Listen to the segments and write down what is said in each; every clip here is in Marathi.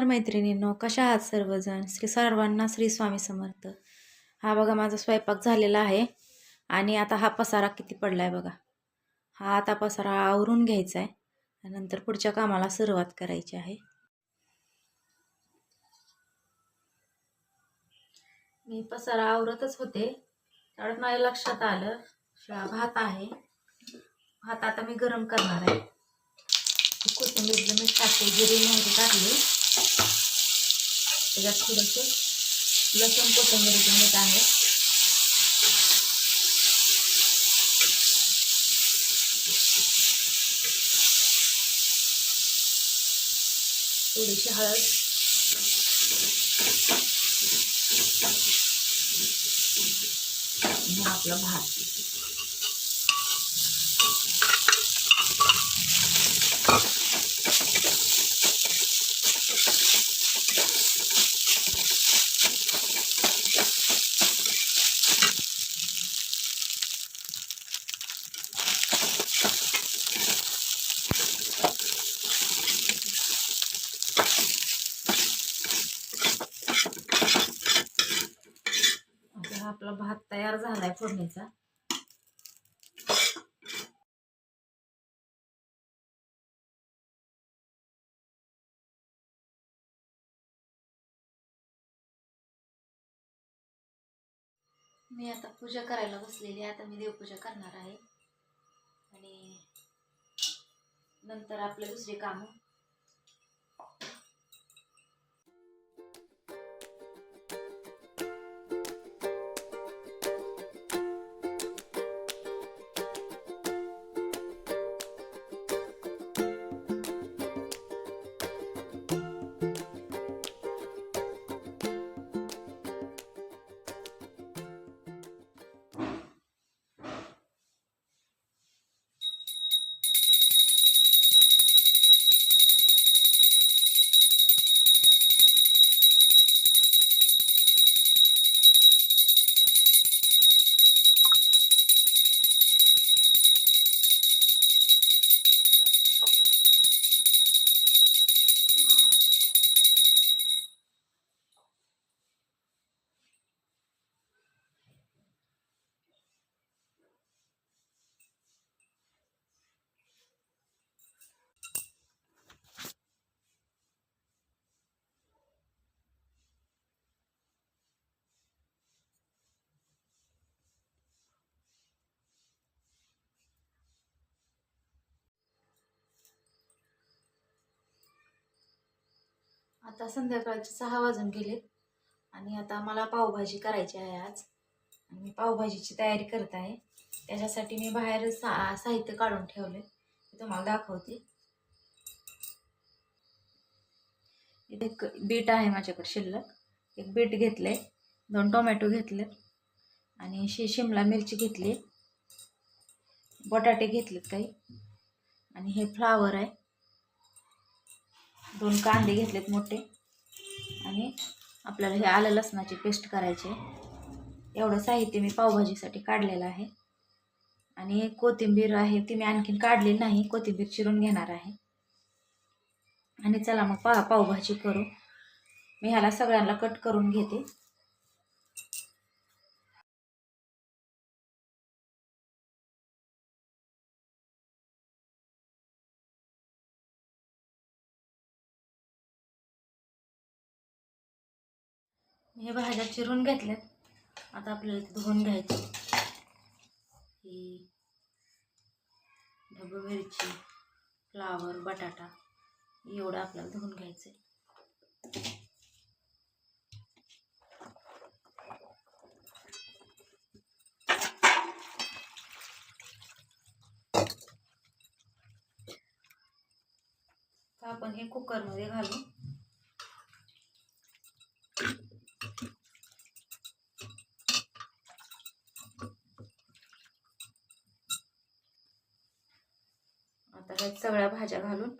नमस्कार मैत्रिणींनो कशा आहात सर्वजण? श्री सर्वांना श्री स्वामी समर्थ. हा बघा माझा स्वयंपाक झालेला आहे आणि आता हा पसारा किती पडला आहे बघा. हा आता पसारा आवरून घ्यायचा आहे नंतर पुढच्या कामाला सुरुवात करायची आहे. मी पसारा आवरतच होते. त्यावेळेस माझ्या लक्षात आलं शिळा भात आहे. भात आता मी गरम करणार आहे. कोथिंबीर मीठ टाकते जिरे मोहरी टाकली. त्याच्यात थोडंसं लसूण कोथिंबीरचं मीठ आहे थोडीशी आपला भात तयार झालाय फोडणीचा. मी आता पूजा करायला बसलेली आहे. आता मी देवपूजा करणार आहे. आणि नंतर आपले दुसरे काम. आता संध्याकाळचे सहा वाजून गेलेत आणि आता मला पावभाजी करायची आहे आज. आणि मी पावभाजीची तयारी करत आहे. त्याच्यासाठी मी बाहेर सा साहित्य काढून ठेवले ते तुम्हाला दाखवते. इथे एक बीट आहे माझ्याकडे शिल्लक. एक बीट घेतले दोन टोमॅटो घेतले. आणि शि शिमला मिरची घेतली. बटाटे घेतलेत काही. आणि हे फ्लावर आहे. दोन कांदे घेतलेत मोठे. आणि आपल्याला हे आलं लसणाची पेस्ट करायची आहे. एवढं साहित्य मी पावभाजीसाठी काढलेलं आहे. आणि कोथिंबीर आहे ती मी आणखीन काढलेली नाही कोथिंबीर चिरून घेणार आहे. आणि चला मग पा पावभाजी करू. मी ह्याला सगळ्यांना कट करून घेते. हे भाज्या चिरून घेतल्यात आता आपल्याला ते धुवून घ्यायचे. ही ढबू मिरची फ्लावर बटाटा एवढं आपल्याला धुवून घ्यायचं आपण हे कुकरमध्ये घालू. आता सगळ्या भाज्या घालून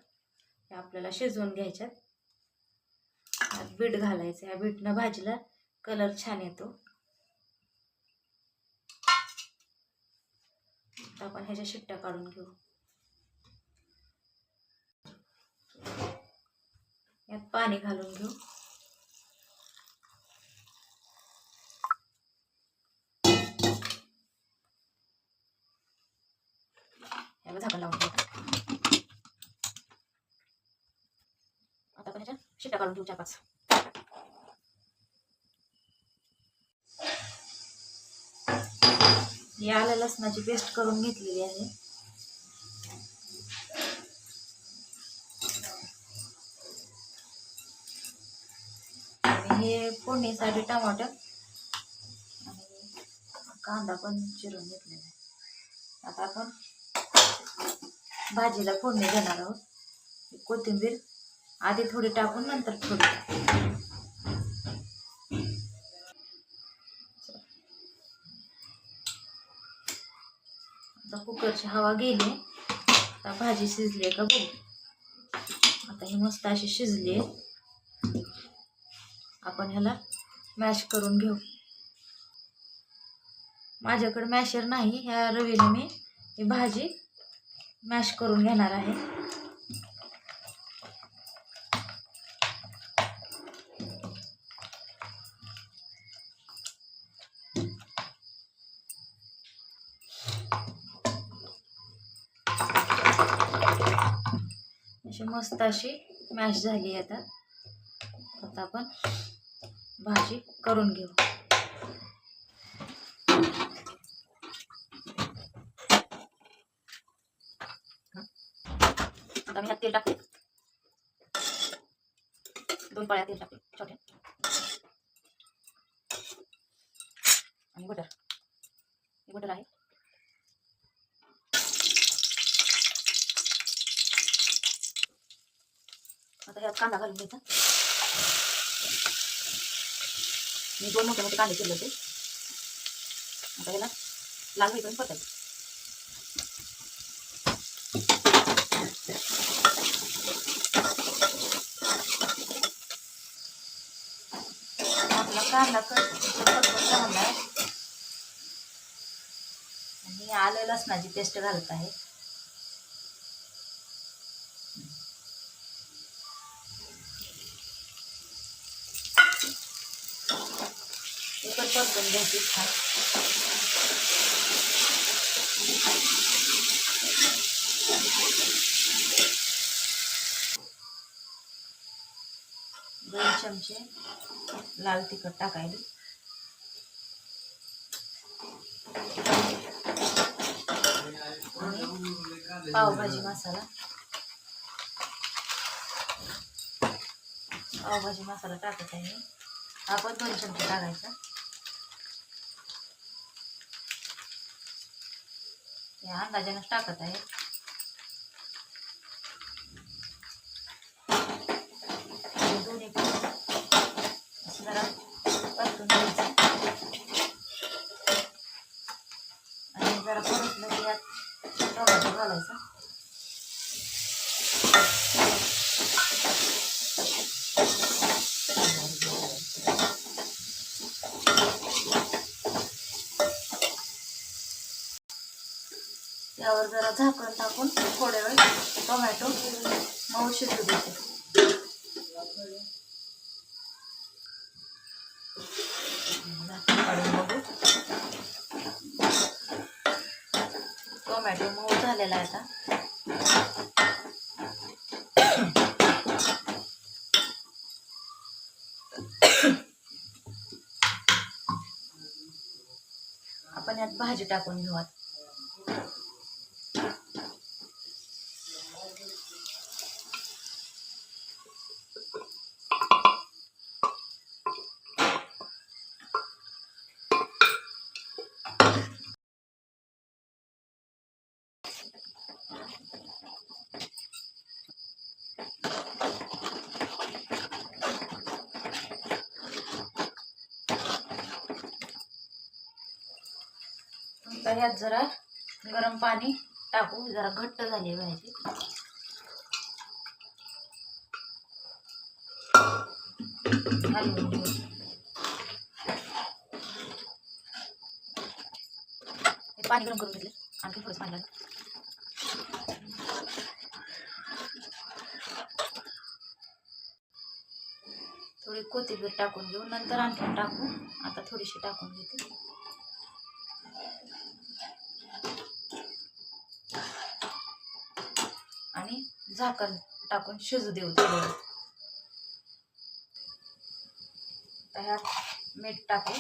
या आपल्याला शिजवून घ्यायच्यात. त्यात बीट घालायचं. ह्या बीटनं भाजीला कलर छान येतो. आपण ह्याच्या शिट्ट्या काढून घेऊ. यात पाणी घालून घेऊ याला झाकण लावून घेऊ आता आपण शिट्या काढून घेऊ चार पाच ही आलं लसणाची पेस्ट करून घेतलेली आहे. हे फोडणीसाठी टमाटर आणि कांदा पण चिरून घेतलेला आहे. आता आपण भाजीला फोडणी देणार आहोत. कोथिंबीर आधी थोडी टाकून नंतर थोडी आता कुकरची हवा गेली. आता भाजी शिजली आहे का बघू. आता ही मस्त अशी शिजली आहे. आपण ह्याला मॅश करून घेऊ. माझ्याकडे मॅशर नाही. ह्या रवीने मी ही भाजी मॅश करून घेणार आहे. अशी मस्त अशी मॅश झाली आहे आता. आता आपण भाजी करून घेऊ. आता मी तेल टाकते. दोन पळ्या तेल टाकते छोट्या. आणि बटर बटर आहे. आता कांदा घालून घ्यायचा. मी दोन मोठे मोठे कांदे चिरले होते. आता याला लाल होईपर्यंत परतायचं. आपला कांदा पटपट आणि आलं लसणाची पेस्ट घालत आहे. ते परतून घ्यायची छान. दोन चमचे लाल तिखट टाकायला. पावभाजी मसाला. पावभाजी मसाला टाकत आहे मी. दोन चमचे टाकायचा. या अंदाजानंच टाकत आहे. आणि दोन्ही असं जरा परतून घ्यायचं. आणि जरा परतलं की यात टोमॅटो त्यावर जरा आपण थोड्या वेळ टोमॅटो मऊ शिजू देतो. टोमॅटो मऊ झालेला आहे आता. आपण यात भाजी टाकून घेऊ आता ह्यात जरा गरम पाणी टाकू. जरा घट्ट झाली पाहिजे भाजी. हे पाणी गरम करून घेतलं. आणखी थोडंच पाणी लागलं. थोडी कोथिंबीर टाकून घेऊ. नंतर आणखी टाकू. आता थोडीशी टाकून घेते आणि झाकण टाकून शिजू देऊ थोडं ह्यात मीठ टाकू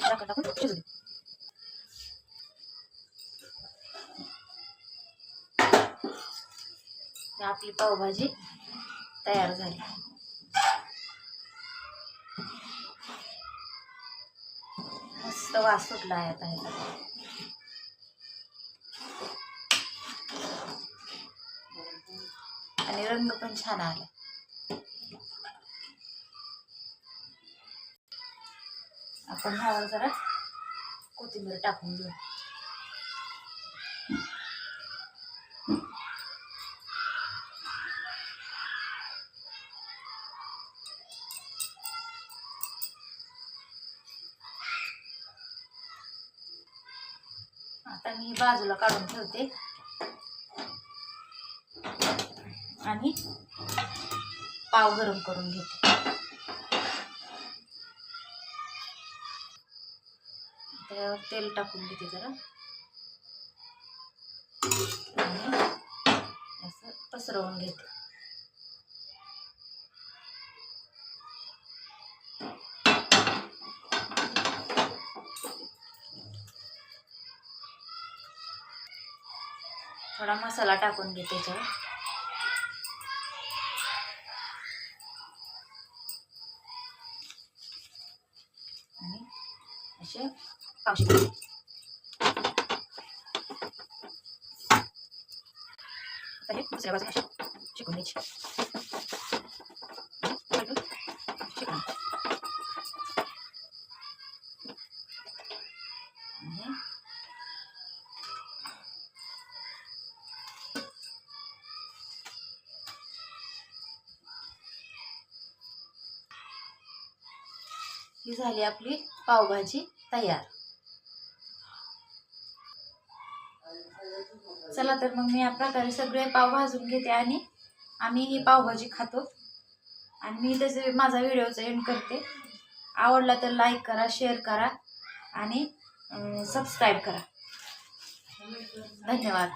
झाकण टाकून शिजू देऊ. आपली पावभाजी तयार झाली. मस्त वास सुटला आहे आता ह्याचा आणि रंग पण छान आला. आपण ह्यावर जरा कोथिंबीर टाकून घेऊ. मी बाजूला काढून ठेवते. आणि पाव गरम करून घेते. त्यावर तेल टाकून घेते जरा. आणि असं पसरवून घेते. थोडा मसाला टाकून घे त्याच्यावर. आणि असे पावशे आता हे दुसऱ्या बाजूला शिकून घ्यायचे. ही झाली आपली पावभाजी तयार. चला तर मग मी या प्रकारे सगळे पाव भाजून घेते आणि आम्ही ही पावभाजी खातो. आणि मी त्याचे माझा व्हिडिओचा एंड करते. आवडला तर लाईक करा शेअर करा आणि सबस्क्राईब करा. धन्यवाद.